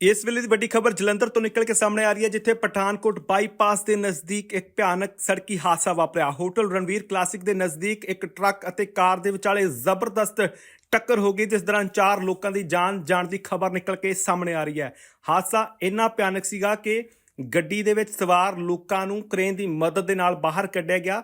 ਇਸ ਵੇਲੇ ਦੀ ਵੱਡੀ ਖਬਰ ਜਲੰਧਰ ਤੋਂ ਨਿਕਲ ਕੇ ਸਾਹਮਣੇ ਆ ਰਹੀ ਹੈ, ਜਿੱਥੇ ਪਠਾਨਕੋਟ ਬਾਈਪਾਸ ਦੇ ਨਜ਼ਦੀਕ ਇੱਕ ਭਿਆਨਕ ਸੜਕੀ ਹਾਦਸਾ ਵਾਪਰਿਆ। ਹੋਟਲ ਰਣਵੀਰ ਕਲਾਸਿਕ ਦੇ ਨਜ਼ਦੀਕ ਇੱਕ ਟਰੱਕ ਅਤੇ ਕਾਰ ਦੇ ਵਿਚਾਲੇ ਜ਼ਬਰਦਸਤ ਟੱਕਰ ਹੋ ਗਈ, ਜਿਸ ਦੌਰਾਨ ਚਾਰ ਲੋਕਾਂ ਦੀ ਜਾਨ ਜਾਣ ਦੀ ਖਬਰ ਨਿਕਲ ਕੇ ਸਾਹਮਣੇ ਆ ਰਹੀ ਹੈ। ਹਾਦਸਾ ਇੰਨਾ ਭਿਆਨਕ ਸੀਗਾ ਕਿ ਗੱਡੀ ਦੇ ਵਿੱਚ ਸਵਾਰ ਲੋਕਾਂ ਨੂੰ ਕ੍ਰੇਨ ਦੀ ਮਦਦ ਦੇ ਨਾਲ ਬਾਹਰ ਕੱਢਿਆ ਗਿਆ।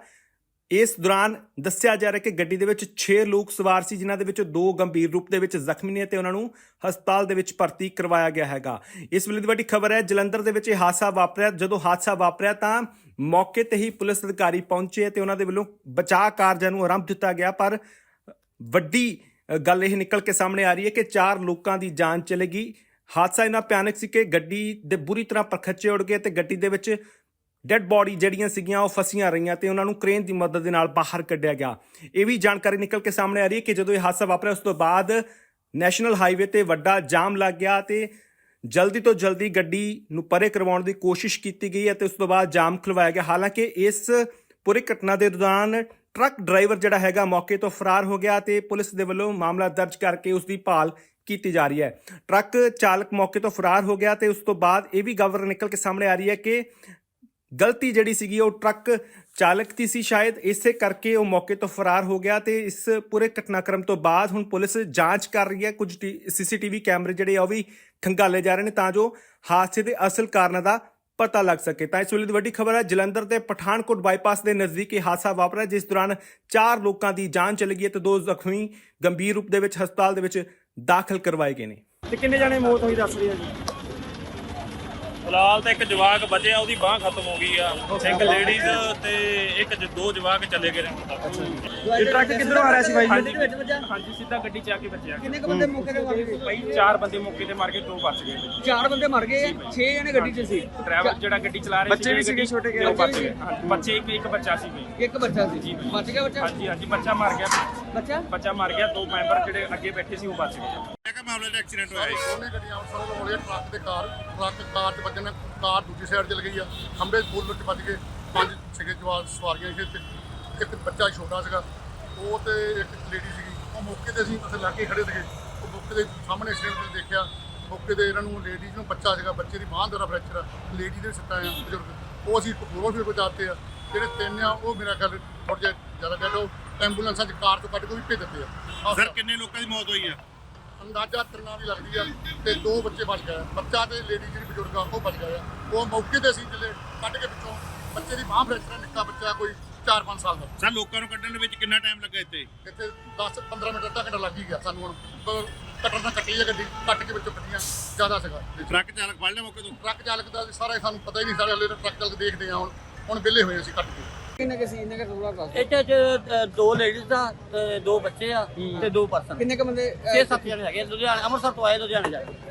ਇਸ ਦੌਰਾਨ ਦੱਸਿਆ ਜਾ ਰਿਹਾ ਕਿ ਗੱਡੀ ਦੇ ਵਿੱਚ 6 ਲੋਕ ਸਵਾਰ ਸੀ, ਜਿਨ੍ਹਾਂ ਦੇ ਵਿੱਚ ਦੋ ਗੰਭੀਰ ਰੂਪ ਦੇ ਵਿੱਚ ਜ਼ਖਮੀ ਨੇ ਤੇ ਉਹਨਾਂ ਨੂੰ ਹਸਪਤਾਲ ਦੇ ਵਿੱਚ ਭਰਤੀ ਕਰਵਾਇਆ ਗਿਆ ਹੈਗਾ। ਇਸ ਵੇਲੇ ਦੀ ਵੱਡੀ ਖਬਰ ਹੈ, ਜਲੰਧਰ ਦੇ ਵਿੱਚ ਇਹ ਹਾਦਸਾ ਵਾਪਰਿਆ। ਜਦੋਂ ਹਾਦਸਾ ਵਾਪਰਿਆ ਤਾਂ ਮੌਕੇ ਤੇ ਹੀ ਪੁਲਿਸ ਅਧਿਕਾਰੀ ਪਹੁੰਚੇ ਤੇ ਉਹਨਾਂ ਦੇ ਵੱਲੋਂ ਬਚਾਅ ਕਾਰਜਾਂ ਨੂੰ ਆਰੰਭ ਦਿੱਤਾ ਗਿਆ। ਪਰ ਵੱਡੀ ਗੱਲ ਇਹ ਨਿਕਲ ਕੇ ਸਾਹਮਣੇ ਆ ਰਹੀ ਹੈ ਕਿ ਚਾਰ ਲੋਕਾਂ ਦੀ ਜਾਨ ਚਲੇ ਗਈ। ਹਾਦਸਾ ਇਹਨਾਂ ਭਿਆਨਕ ਸੀ ਕਿ ਗੱਡੀ ਦੇ ਬੁਰੀ ਤਰ੍ਹਾਂ ਪਰਖੱਚੇ ਉੜ ਗਏ ਤੇ ਗੱਡੀ ਦੇ ਵਿੱਚ ਡੈੱਡ ਬੋਡੀ ਜਿਹੜੀਆਂ ਸੀਗੀਆਂ, ਉਹ ਫਸੀਆਂ ਰਹੀਆਂ ਤੇ ਉਹਨਾਂ ਨੂੰ ਕ੍ਰੇਨ ਦੀ ਮਦਦ ਦੇ ਨਾਲ ਬਾਹਰ ਕੱਢਿਆ ਗਿਆ। ਇਹ ਵੀ ਜਾਣਕਾਰੀ ਨਿਕਲ ਕੇ ਸਾਹਮਣੇ ਆ ਰਹੀ ਹੈ ਕਿ ਜਦੋਂ ਇਹ ਹਾਦਸਾ ਵਾਪਰਿਆ, ਉਸ ਤੋਂ ਬਾਅਦ ਨੈਸ਼ਨਲ ਹਾਈਵੇ ਤੇ ਵੱਡਾ ਜਾਮ ਲੱਗ ਗਿਆ ਤੇ ਜਲਦੀ ਤੋਂ ਜਲਦੀ ਗੱਡੀ ਨੂੰ ਪਰੇ ਕਰਵਾਉਣ ਦੀ ਕੋਸ਼ਿਸ਼ ਕੀਤੀ ਗਈ ਹੈ ਤੇ ਉਸ ਤੋਂ ਬਾਅਦ ਜਾਮ ਖੁਲਵਾਇਆ ਗਿਆ। ਹਾਲਾਂਕਿ ਇਸ ਪੂਰੀ ਘਟਨਾ ਦੇ ਦੌਰਾਨ ਟਰੱਕ ਡਰਾਈਵਰ ਜਿਹੜਾ ਹੈਗਾ ਮੌਕੇ ਤੋਂ ਫਰਾਰ ਹੋ ਗਿਆ ਤੇ ਪੁਲਿਸ ਦੇ ਵੱਲੋਂ ਮਾਮਲਾ ਦਰਜ ਕਰਕੇ ਉਸ ਦੀ ਭਾਲ ਕੀਤੀ ਜਾ ਰਹੀ ਹੈ। ਟਰੱਕ ਚਾਲਕ ਮੌਕੇ ਤੋਂ ਫਰਾਰ ਹੋ ਗਿਆ ਤੇ ਉਸ ਤੋਂ ਬਾਅਦ ਇਹ ਵੀ ਖਬਰ ਨਿਕਲ ਕੇ ਸਾਹਮਣੇ ਆ ਰਹੀ ਹੈ ਕਿ ਗਲਤੀ ਜਿਹੜੀ ਸੀਗੀ ਉਹ ਟਰੱਕ ਚਾਲਕ ਦੀ ਸੀ ਸ਼ਾਇਦ, ਇਸੇ ਕਰਕੇ ਉਹ ਮੌਕੇ ਤੋਂ ਫਰਾਰ ਹੋ ਗਿਆ ਤੇ ਇਸ ਪੂਰੇ ਘਟਨਾਕ੍ਰਮ ਤੋਂ ਬਾਅਦ ਹੁਣ ਪੁਲਿਸ ਜਾਂਚ ਕਰ ਰਹੀ ਹੈ। ਕੁਝ ਸੀਸੀਟੀਵੀ ਕੈਮਰੇ ਜਿਹੜੇ ਆ ਉਹ ਵੀ ਖੰਗਾਲੇ ਜਾ ਰਹੇ ਨੇ ਤਾਂ ਜੋ ਹਾਦਸੇ ਦੇ ਅਸਲ ਕਾਰਨਾਂ ਦਾ ਪਤਾ ਲੱਗ ਸਕੇ। ਤਾਂ ਇਸ ਵੇਲੇ ਦੀ ਵੱਡੀ ਖਬਰ ਹੈ, ਜਲੰਧਰ ਦੇ ਪਠਾਨਕੋਟ ਬਾਈਪਾਸ ਦੇ ਨਜ਼ਦੀਕ ਇਹ ਹਾਦਸਾ ਵਾਪਰਿਆ, ਜਿਸ ਦੌਰਾਨ ਚਾਰ ਲੋਕਾਂ ਦੀ ਜਾਨ ਚਲੀ ਗਈ ਹੈ ਤੇ ਦੋ ਜ਼ਖਮੀ ਗੰਭੀਰ ਰੂਪ ਦੇ ਵਿੱਚ ਹਸਪਤਾਲ ਦੇ ਵਿੱਚ ਦਾਖਲ ਕਰਵਾਏ ਗਏ ਨੇ। ਤੇ ਕਿੰਨੇ ਜਾਣੇ ਮੌਤ ਹੋਈ ਦੱਸ ਰਹੀ ਹੈ ਜੀ? ਫਿਲਹਾਲ ਤਾਂ ਇੱਕ ਜਵਾਕ ਬਚਿਆ ਉਹਦੀ ਬਾਹ ਖਤਮ ਹੋ ਗਈ ਆ। ਇੱਕ ਲੇਡੀਜ਼ ਤੇ ਇੱਕ ਜ- ਦੋ ਜਵਾਕ ਚਲੇ ਗਏ ਨੇ ਹੁਣ ਤੱਕ ਇਹ ਟਰੱਕ ਕਿੱਧਰੋਂ ਆ ਰਿਹਾ ਸੀ ਬਾਈ ਜੀ? ਹਾਂਜੀ। ਸਿੱਧਾ ਗੱਡੀ ਚ ਆ ਕੇ ਬਚਿਆ ਕਿੰਨੇ ਕੁ ਬੰਦੇ ਮੌਕੇ ਤੇ ਮਰ ਗਏ? ਭਾਈ ਚਾਰ ਬੰਦੇ ਮੌਕੇ ਤੇ ਮਾਰ ਕੇ ਦੋ ਬਚ ਗਏ। ਚਾਰ ਬੰਦੇ ਮਰ ਗਏ 6 ਜਣੇ ਗੱਡੀ 'ਚ ਸੀ? ਡਰਾਈਵਰ ਜਿਹੜਾ ਗੱਡੀ ਚਲਾ ਰਿਹਾ ਬੱਚੇ ਵੀ ਸੀਗੇ ਛੋਟੇ ਜਿਹੇ? ਉਹ ਬਚ ਹਾਂਜੀ, ਬੱਚੇ ਇੱਕ ਇੱਕ ਬੱਚਾ ਸੀ ਭਾਈ ਇੱਕ ਬੱਚਾ ਸੀ? ਬਚ ਗਿਆ ਬੱਚਾ? ਹਾਂਜੀ ਹਾਂਜੀ ਬੱਚਾ ਮਰ ਗਿਆ। ਬੱਚਾ? ਬੱਚਾ ਮਰ ਗਿਆ ਦੋ ਮੈਂਬਰ ਜਿਹੜੇ ਅੱਗੇ ਬੈਠੇ ਸੀ ਉਹ ਬਚ ਗਏ। ਕਿ ਮਾਮਲੇ ਦਾ ਐਕਸੀਡੈਂਟ ਹੋਇਆ ਦੋਨੇ ਗੱਡੀਆਂ ਅੰਮ੍ਰਿਤਸਰ ਤੋਂ ਹੋਏ ਟਰੱਕ ਤੇ ਕਾਰ ਟਰੱਕ ਕਾਰ 'ਚ ਵੱਜਣ ਨਾਲ ਕਾਰ ਦੂਜੀ ਸਾਈਡ ਚਲ ਗਈ ਆ। ਖੰਭੇ ਬੁੱਲ 'ਚ ਵੱਜ ਕੇ ਪੰਜ ਛੇ ਜਵਾਨ ਸਵਾਰੀਆਂ ਸੀ ਤੇ ਇੱਕ ਬੱਚਾ ਛੋਟਾ ਸੀਗਾ। ਉਹ ਤੇ ਇੱਕ ਲੇਡੀ ਸੀਗੀ। ਉਹ ਮੌਕੇ ਤੇ ਅਸੀਂ ਉੱਥੇ ਲਾਗੇ ਖੜੇ ਸੀਗੇ। ਉਹ ਮੌਕੇ ਦੇ ਸਾਹਮਣੇ ਐਕਸੀਡੈਂਟ ਦੇਖਿਆ। ਮੌਕੇ ਤੇ ਇਹਨਾਂ ਨੂੰ ਲੇਡੀਜ਼ ਨੂੰ ਬੱਚਾ ਸੀਗਾ। ਬੱਚੇ ਦੀ ਬਾਂਹ ਦਾ ਫ੍ਰੈਕਚਰ ਆ। ਲੇਡੀ ਦੇ ਸੱਟਾਂ ਆ ਬਜ਼ੁਰਗ। ਉਹ ਅਸੀਂ ਕਪੂਰੋਂ ਵੀ ਬਚਾਤੇ ਆ। ਜਿਹੜੇ ਤਿੰਨ ਆ ਉਹ ਮੇਰਾ ਖਿਆਲ ਥੋੜਾ ਜਿਹਾ ਜ਼ਿਆਦਾ ਡੈਡ ਉਹ ਐਂਬੂਲੈਂਸਾਂ 'ਚ ਕਾਰ ਤੋਂ ਕੱਢ ਕੇ ਵੀ ਭੇਜ ਦਿੱਤੇ ਆ। ਸਰ ਕਿੰਨੇ ਲੋਕਾਂ ਦੀ ਮੌਤ ਹੋਈ ਆ? ਅੰਦਾਜ਼ਾ ਤਿੰਨਾਂ ਦੀ ਲੱਗਦੀ ਆ ਤੇ ਦੋ ਬੱਚੇ ਬਚ ਗਏ ਬੱਚਾ ਤੇ ਲੇਡੀ ਜਿਹੜੀ ਬਜ਼ੁਰਗ ਆ ਉਹ ਬਚ ਗਏ ਆ। ਉਹ ਮੌਕੇ ਤੇ ਸੀ ਜਿਹੜੇ ਕੱਢ ਕੇ ਵਿੱਚੋਂ ਬੱਚੇ ਦੀ ਬਾਂਹ ਫ੍ਰੈਕਚਰ ਨਿੱਕਾ ਬੱਚਾ ਕੋਈ 4-5 ਸਾਲ ਦਾ। ਸਰ ਲੋਕਾਂ ਨੂੰ ਕੱਢਣ ਦੇ ਵਿੱਚ ਕਿੰਨਾ ਟਾਈਮ ਲੱਗਾ ਇੱਥੇ? ਇੱਥੇ 10-15 ਮਿੰਟ ਅੱਧਾ ਘੰਟਾ ਲੱਗ ਹੀ ਗਿਆ ਸਾਨੂੰ ਹੁਣ। ਕੱਟਣ ਦਾ ਕੱਟੀ ਆ ਗੱਡੀ ਕੱਟ ਕੇ ਵਿੱਚੋਂ ਕੱਟੀਆਂ ਜ਼ਿਆਦਾ ਸੀਗਾ। ਟਰੱਕ ਚਾਲਕ ਫੜ ਲਿਆ ਮੌਕੇ ਤੋਂ? ਟਰੱਕ ਚਾਲਕ ਦਾ ਸਾਰਾ ਸਾਨੂੰ ਪਤਾ ਹੀ ਨਹੀਂ ਸਾਰੇ ਹਲੇ ਟਰੱਕ ਚਾਲਕ ਦੇਖਦੇ ਆ ਹੁਣ। ਹੁਣ ਵਿਹਲੇ ਹੋਏ ਅਸੀਂ ਕੱਟ ਕੇ। ਕਿੰਨੇ ਕੇ ਸੀ ਦੱਸ ਚ ਅ, ਦੋ ਲੇਡੀਜ਼ ਆ ਤੇ ਦੋ ਬੱਚੇ ਆ ਤੇ ਦੋ ਪਰਸਨ ਕਿੰਨੇ ਕ ਬੰਦੇ ਅਹ, ਛੇ ਸੱਤ ਜਣੇ ਹੈਗੇ ਲੁਧਿਆਣੇ ਅੰਮ੍ਰਿਤਸਰ ਤੋਂ ਆਏ ਲੁਧਿਆਣੇ ਜਾ ਕੇ।